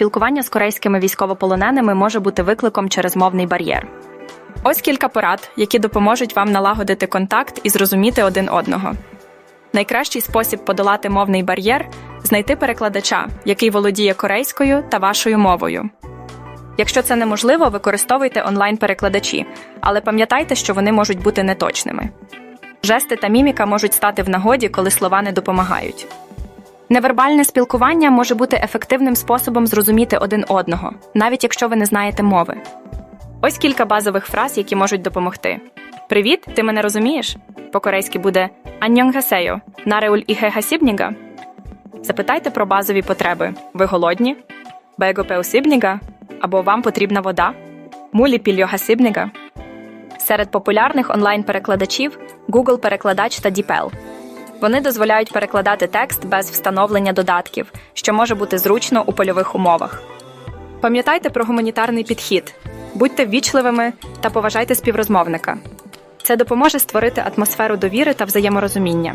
спілкування з корейськими військовополоненими може бути викликом через мовний бар'єр. Ось кілька порад, які допоможуть вам налагодити контакт і зрозуміти один одного. Найкращий спосіб подолати мовний бар'єр знайти перекладача, який володіє корейською та вашою мовою. Якщо це неможливо, використовуйте онлайн-перекладачі, але пам'ятайте, що вони можуть бути неточними. Жести та міміка можуть стати в нагоді, коли слова не допомагають. Невербальне спілкування може бути ефективним способом зрозуміти один одного, навіть якщо ви не знаєте мови. Ось кілька базових фраз, які можуть допомогти. Привіт, ти мене розумієш? По-корейськи буде «Аньонгхасею» нареуль іхе хасібніга. Запитайте про базові потреби. Ви голодні? Бего пеусібніга? Або вам потрібна вода? Мулі пільогасібніга. Серед популярних онлайн-перекладачів Google Перекладач та DeepL. Вони дозволяють перекладати текст без встановлення додатків, що може бути зручно у польових умовах. Пам'ятайте про гуманітарний підхід, будьте ввічливими та поважайте співрозмовника. Це допоможе створити атмосферу довіри та взаєморозуміння.